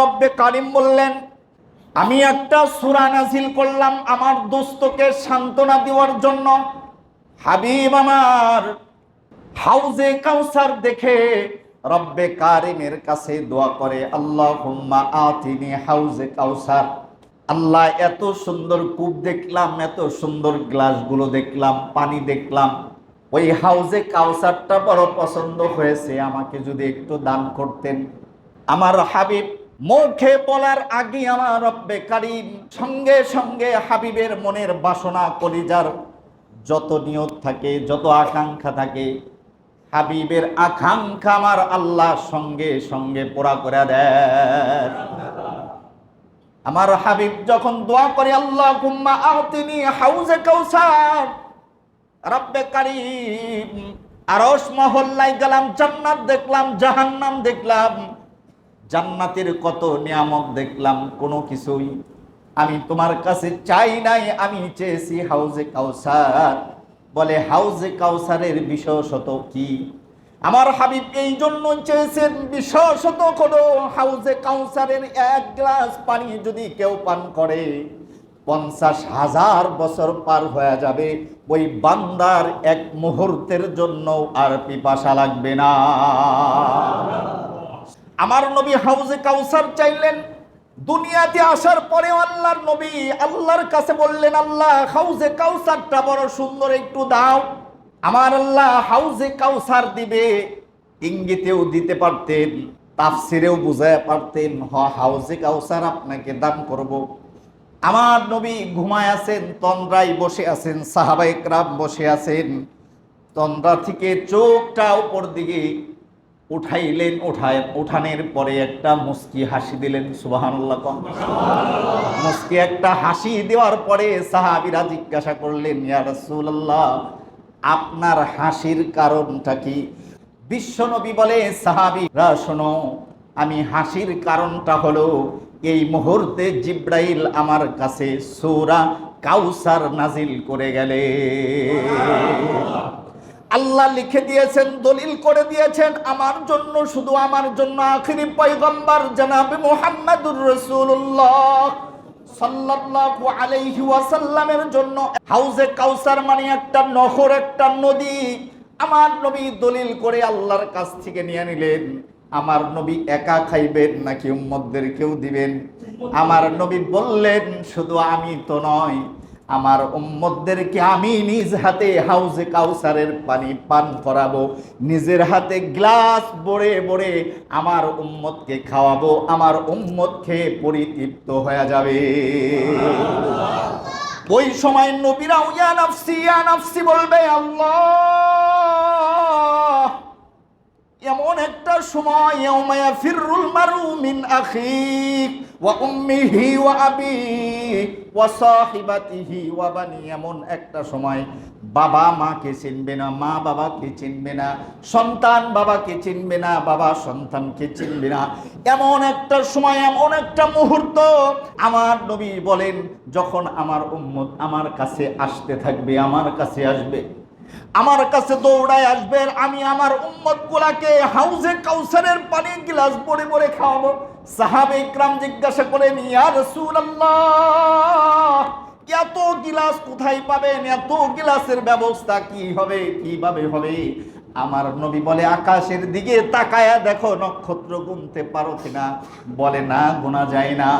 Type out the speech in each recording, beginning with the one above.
রব্বে কারিম বললেন, আমি একটা সূরা নাজিল করলাম আমার দোস্তকে সান্ত্বনা দেওয়ার জন্য। হাবিব আমার, হাউজে কাউসার দেখে রব্বে কারিমের কাছে দোয়া করে আল্লাহ হুম্মা আতিনি হাউজে কাউসার। আল্লাহ, এত সুন্দর কূপ দেখলাম, এত সুন্দর গ্লাসগুলো দেখলাম, পানি দেখলাম। ওই হাউজে কাউসারটা বড় পছন্দ হয়েছে, আমাকে যদি একটু দান করতেন। আমার হাবিব মুখে বলার আগে আমার রব্বে কারিম সঙ্গে সঙ্গে হাবিবের মনের বাসনা কলিজার যত নিয়ত থাকে, যত আকাঙ্ক্ষা থাকে, হাবিবের আকাঙ্ক্ষা আমার আল্লাহ সঙ্গে সঙ্গে পোড়া করে দেয় আমার হাবিব যখন দোয়া করে আল্লাহ কুম্মা আতিনি হাউজে কাউসার। রব্বে কারিম আরশ মহল্লায় গেলাম, জান্নাত দেখলাম, জাহান্নাম দেখলাম। জান্নাতের কত নিয়ামত দেখলাম, কোনো কিছুই আমি তোমার কাছে চাই নাই, আমি চেয়েছি হাউজে কাউসার। বলে, হাউজে কাউসারের বিশেষত কি? আমার হাবিব এই জন্য চেয়েছেন বিশেষত কোনো হাউজে কাউসারের এক গ্লাস পানি যদি কেউ পান করে। পঞ্চাশ হাজার বছর পার হয়ে যাবে, ওই বান্দার এক মুহূর্তের জন্য আর পিপাসা লাগবে না। আমার নবী হাউজে কাউসার চাইলেন, দুনিয়াতে আসার পরে আল্লাহর নবী আল্লাহর কাছে বললেন, আল্লাহ, হাউজে কাউসারটা বড় সুন্দর, একটু দাও আমার আল্লাহ হাউজে কাউসার দিবে, ইঙ্গিতেও দিতে পারতেন, তাফসিরেও বুঝায় পারতেন, হ, হাউজে কাউসার আপনাকে দান করব। আমার নবী ঘুমায় আছেন, তন্দ্রায় বসে আছেন সাহাবা একরাম বসে আছেন, তন্দ্রা থেকে চোখটা উপর দিকে উঠাইলেন, উঠায়, উঠানের পরে একটা মুস্কি হাসি দিলেন সুবাহান্লাহ মুস্কি একটা হাসি দেওয়ার পরে সাহাবিরা জিজ্ঞাসা করলেন, ইয়া রাসূলুল্লাহ, আপনার হাসির কারণটা কি? বিশ্বনবী বলে, সাহাবিরা, শোনো, আমি হাসির কারণটা হলো, এই মুহূর্তে জিব্রাইল আমার কাছে সূরা কাউসার নাজিল করে গেলে। আল্লাহ লিখে দিয়েছেন, দলিল করে দিয়েছেন, আমার জন্য শুধু আমার জন্য। আখিরি পয়গম্বর জনাবে মুহাম্মাদুর রসুল্লাহ সাল্লাল্লাহু আলাইহি ওয়াসাল্লামের জন্য। হাউজে কাউসার মানে একটা নহর একটা নদী। আমার নবী দলিল করে আল্লাহর কাছ থেকে নিয়ে নিলেন। আমার নবী একা খাইবেন নাকি উম্মতদেরকেও দিবেন? আমার নবী বললেন, শুধু আমি তো নয় আমার উম্মতদেরকে আমি নিজ হাতে হাউজে কাউসারের পানি পান করাবো। নিজের হাতে গ্লাস বড়ে বড়ে আমার উম্মতকে খাওয়াবো। আমার উম্মত খেয়ে পরিতৃপ্ত হয়ে যাবে। ওই সময় নবীরা ইয়া নাফসি, ইয়া বলবে, আল্লাহ! এমন একটা সময় ইয়াউমায়া ফিররুল মারু মিন আখিক ওয়া ওয়া আবি ওয়া সাহিবাতিহি ওয়া বানি। এমন একটা সময়, বাবা মাকে চিনবে না, মা বাবাকে চিনবে না, সন্তান বাবাকে চিনবে না, বাবা সন্তানকে চিনবে না। এমন একটা সময়, এমন একটা মুহূর্ত আমার নবী বলেন, যখন আমার উম্মত আমার কাছে আসতে থাকবে, আমার কাছে আসবে। আমার কাছে দৌড়ায় আসবেন, আমি আমার উম্মত গুলাকে হাউজে কাউসারের পানি গিলাস পরে পরে খাওয়াবো। সাহাবে ইকরাম জিজ্ঞাসা করেন ইয়া রাসূলুল্লাহ, এত গিলাস কোথায় পাবেন? এত গিলাসের ব্যবস্থা কি হবে? কীভাবে হবে? আমার নবী বলে, আকাশের দিকে তাকায়া দেখো, নক্ষত্র গুনতে পারো কিনা? বলে, না, গোনা যায় না।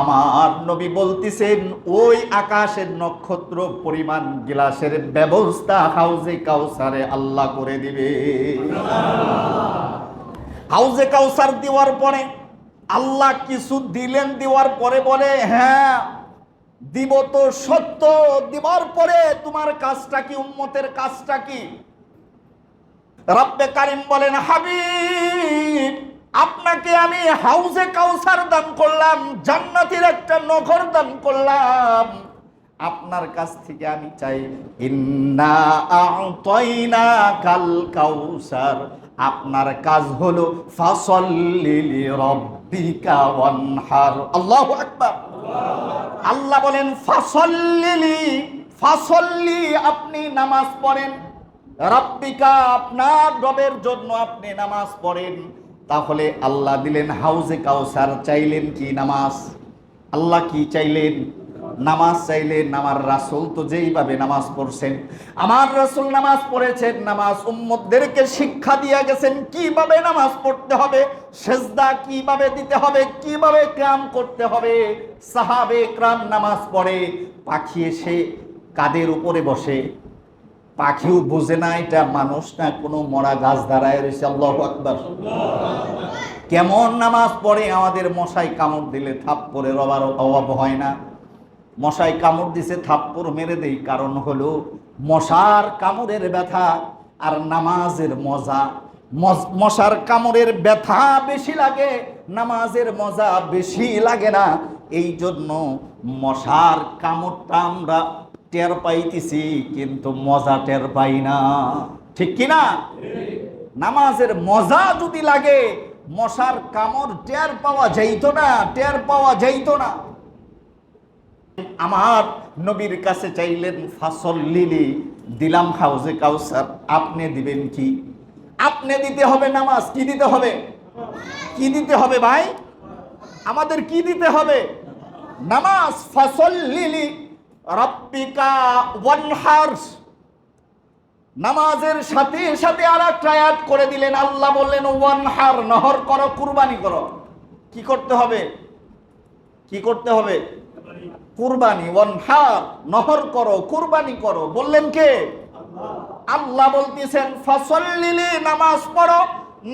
আমার নবী বলতেছেন, ওই আকাশের নক্ষত্র পরিমাণ গিলাসের ব্যবস্থা হাউজে কাউসারে আল্লাহ করে দিবে। হাউজে কাউসার দেওয়ার পরে, আল্লাহ কিছু দিলেন, দেওয়ার পরে বলে হ্যাঁ দিব তো সত্য। দিবার পরে, তোমার কাজটা কি, উম্মতের কাজটা কি? রব্বে কারিম বলেন, হাবিব, আপনাকে আমি হাউজে কাউসার দান করলাম, জান্নাতের একটা নগর দান করলাম। আপনার কাছ থেকে আমি চাই, ইন্না আ'তাইনা কাল কাউসার। আপনার কাজ হলো, ফাসল্লি রব্বিকা ওয়ানহার। আল্লাহু আকবার। আল্লাহ বলেন, ফাসল্লি ফাসল্লি আপনি নামাজ পড়েন। রাব্বিকা, আপনার রবের জন্য আপনি নামাজ পড়েন। তাহলে আল্লাহ দিলেন, হাউজে কাউসার চাইলেন কি নামাজ? আল্লাহ কি চাইলেন? নামাজ চাইলেন, আমার রাসুল তো যেইভাবে নামাজ পড়ছেন। আমার রাসূল নামাজ পড়েছেন, নামাজ উম্মতদেরকে শিক্ষা দিয়ে গেছেন, কীভাবে নামাজ পড়তে হবে? সেজদা কীভাবে দিতে হবে? কীভাবে ক্রাম করতে হবে? সাহাবে ক্রাম নামাজ পড়ে পাখি এসে কাদের উপরে বসে? পাখিও বোঝে না, এটা মানুষ না, কোনো মরা গাছ দাঁড়ায় রয়েছে, আল্লাহ আকবার। কেমন নামাজ পড়ে, আমাদের মশাই কামড় দিলে থাপ্পড়ে রবার অভাব হয় না। মশাই কামড় দিছে, থাপ্পড় মেরে দেই, কারণ হলো মশার কামড়ের ব্যথা আর নামাজের মজা। মজ- মশার কামড়ের ব্যথা বেশি লাগে, নামাজের মজা বেশি লাগে না। এই জন্য মশার কামড়টা আমরা টের পাইতেছি, কিন্তু মজা টের পাই না। ঠিক কি না নামাজের মজা যদি লাগে, মশার কামড় টের পাওয়া যাইতো না, টের পাওয়া যাইতো না। আমার নবীর কাছে চাইলেন, ফাসল লিলি, দিলাম হাউজে কাউসার, আপনি দিবেন কি? আপনি দিতে হবে নামাজ, কি দিতে হবে? কি দিতে হবে ভাই? আমাদের কি দিতে হবে? নামাজ, ফাসল লিলি রব্বিকা ওয়ানহার্স নামাজের সাথে সাথে আর একটা আয়াত করে দিলেন, আল্লাহ বললেন, ওয়ানহার, নহর করো, কুরবানি করো। কি করতে হবে? কি করতে হবে? কুরবানি, ওয়ানহার, নহর করো, কুরবানি করো। বললেন কে? আল্লাহ বলতেছেন, ফসল্লিলি, নামাজ পড়ো,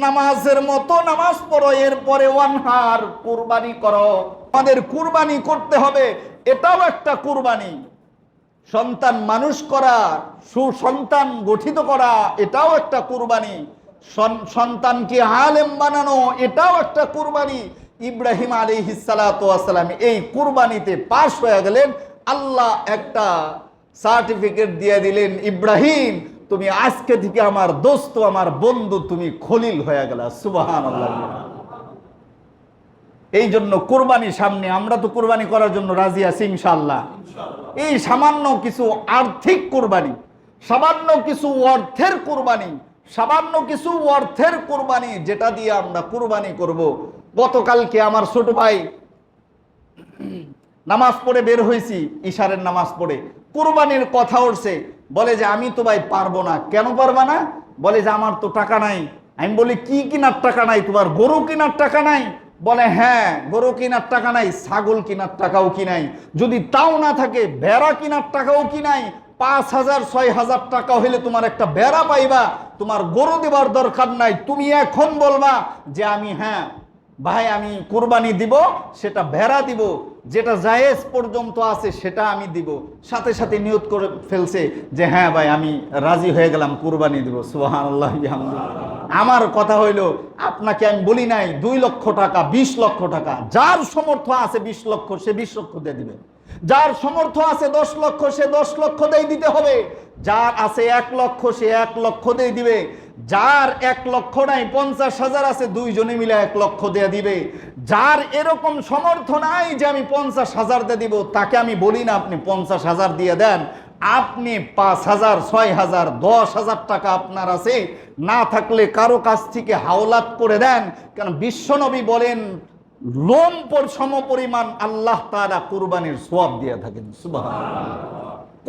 নামাজের মতো নামাজ পড়ো, এরপরে ওয়ানহার, কুরবানি করো। আমাদের কুরবানি করতে হবে এটাও একটা কুরবানি। সন্তান মানুষ করা, সুসন্তান গঠিত করা, এটাও একটা কুরবানি। সন্তানকে আলেম বানানো, এটাও একটা কুরবানি। ইব্রাহিম আলী হিসালাতাম এই কুরবানিতে পাশ হয়ে গেলেন, আল্লাহ একটা সার্টিফিকেট দিয়ে দিলেন, ইব্রাহিম, তুমি আজকে থেকে আমার দোস্ত, আমার বন্ধু, তুমি খলিল হয়ে গেলা। সুবাহান আল্লাহ এই জন্য কোরবানি সামনে, আমরা তো কোরবানি করার জন্য রাজি আছি ইনশাল্লাহ এই সামান্য কিছু আর্থিক কোরবানি, সামান্য কিছু অর্থের কোরবানি, সামান্য কিছু অর্থের কোরবানি যেটা দিয়ে আমরা কোরবানি করব। গতকালকে আমার ছোট ভাই নামাজ পড়ে বের হয়েছি ইশারের নামাজ পড়ে। কোরবানির কথা উঠছে, বলে যে আমি তো ভাই পারব না। কেন পারবা না? বলে যে আমার তো টাকা নাই। আমি বলি, কি কিনার টাকা নাই? তোমার গরু কেনার টাকা নাই? বলে হ্যাঁ গরু কেনার টাকা নাই, ছাগল কেনার টাকাও কি নাই? যদি তাও না থাকে, ভেড়া কেনার টাকাও কি নাই? পাঁচ হাজার, ছয় হাজার টাকা হইলে তোমার একটা বেড়া পাইবা, তোমার গরু দেবার দরকার নাই। তুমি এখন বলবা যে আমি হ্যাঁ ভাই, আমি কুরবানি দিব, সেটা ভেড়া দিব, যেটা জায়েজ পর্যন্ত আছে সেটা আমি দিব। সাথে সাথে নিয়ত করে ফেলছে যে হ্যাঁ ভাই, আমি রাজি হয়ে গেলাম, কুরবানি দিব। সুবহানাল্লাহ বিহামদিহি। আমার কথা হইল, আপনাকে আমি বলি নাই, দুই লক্ষ টাকা, বিশ লক্ষ টাকা। যার সমর্থ আছে বিশ লক্ষ, সে বিশ লক্ষ দিয়ে দিবে। যার সমর্থ আছে দশ লক্ষ, সে দশ লক্ষ দিয়ে দিতে হবে। যার আছে এক লক্ষ, সে এক লক্ষ দিয়ে দিবে। যার এক লক্ষ নাই, পঞ্চাশ হাজার আছে, দুইজনে মিলে এক লক্ষ দিয়ে দিবে। যার এরকম সমর্থ নাই যে আমি পঞ্চাশ হাজার দিয়ে দিব, তাকে আমি বলি না, আপনি পঞ্চাশ হাজার দিয়ে দেন। আপনি পাঁচ হাজার, ছয় হাজার, দশ হাজার টাকা আপনার আছে। না থাকলে কারও কাছ থেকে হাওলাত করে দেন। কারণ বিশ্বনবী বলেন, লোম পর সম পরিমাণ আল্লাহ তাআলা কুরবানির সোয়াব দিয়ে থাকেন।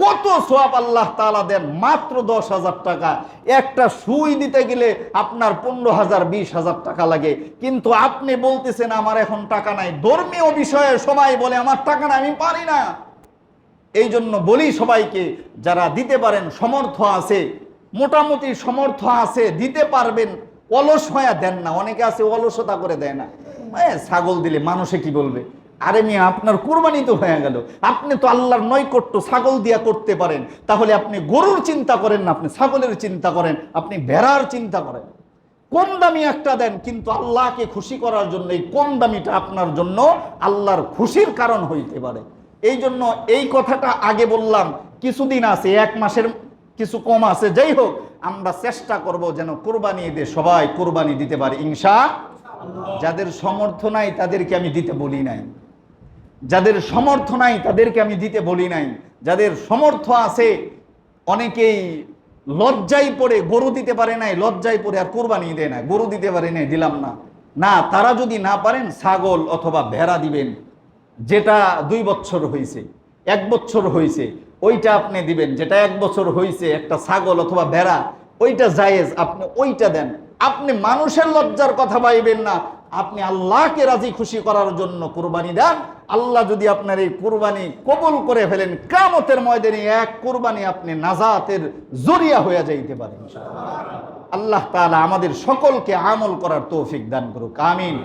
কত সোয়াব আল্লাহ তাআলা দেন? মাত্র দশ হাজার টাকা। একটা সুই দিতে গেলে আপনার পনেরো হাজার, বিশ হাজার টাকা লাগে। কিন্তু আপনি বলতেছেন, আমার এখন টাকা নাই। ধর্মীয় বিষয়ে সবাই বলে, আমার টাকা নাই, আমি পারি না। এই জন্য বলি সবাইকে, যারা দিতে পারেন সমর্থ আছে, মোটামুটি সমর্থ আছে, দিতে পারবেন, অলস হয়ে দেন না। অনেকে আছে অলসতা করে দেয় না। ছাগল দিলে মানুষে কি বলবে? আরে মিয়া, আপনার কুরবানি তো হয়ে গেল। আপনি তো আল্লাহর নৈকট্য ছাগল দিয়া করতে পারেন। তাহলে আপনি গরুর চিন্তা করেন না, আপনি ছাগলের চিন্তা করেন, আপনি ভেড়ার চিন্তা করেন। কম দামি একটা দেন, কিন্তু আল্লাহকে খুশি করার জন্য, এই কম দামিটা আপনার জন্য আল্লাহর খুশির কারণ হইতে পারে। এই জন্য এই কথাটা আগে বললাম, কিছুদিন আছে, এক মাসের কিছু কম আছে, যাই হোক, আমরা চেষ্টা করব যেন কোরবানি ঈদে সবাই কোরবানি দিতে পারি ইংসা যাদের সমর্থ নাই, তাদেরকে আমি দিতে বলি নাই। যাদের সমর্থ নাই, তাদেরকে আমি দিতে বলি নাই। যাদের সমর্থ আছে, অনেকেই লজ্জায় পড়ে গরু দিতে পারে নাই, লজ্জায় পড়ে আর কোরবানি দেয় না গরু দিতে পারে নাই, দিলাম না। না, তারা যদি না পারেন, ছাগল অথবা ভেড়া দিবেন। যেটা দুই বছর হয়েছে এক বছর হয়েছে ওইটা আপনি দিবেন। যেটা এক বছর হয়েছে একটা ছাগল অথবা ভেড়া, ওইটা জায়েজ, আপনি ওইটা দেন। আপনি মানুষের লজ্জার কথা পাইবেন না। আপনি আল্লাহকে রাজি খুশি করার জন্য কুরবানি দেন। আল্লাহ যদি আপনার এই কুরবানি কবুল করে ফেলেন কামতের ময়দানে এক কুরবানি আপনি নাজাতের জরিয়া হয়ে যাইতে পারেন আল্লাহ তাআলা আমাদের সকলকে আমল করার তৌফিক দান করুক। আমিন।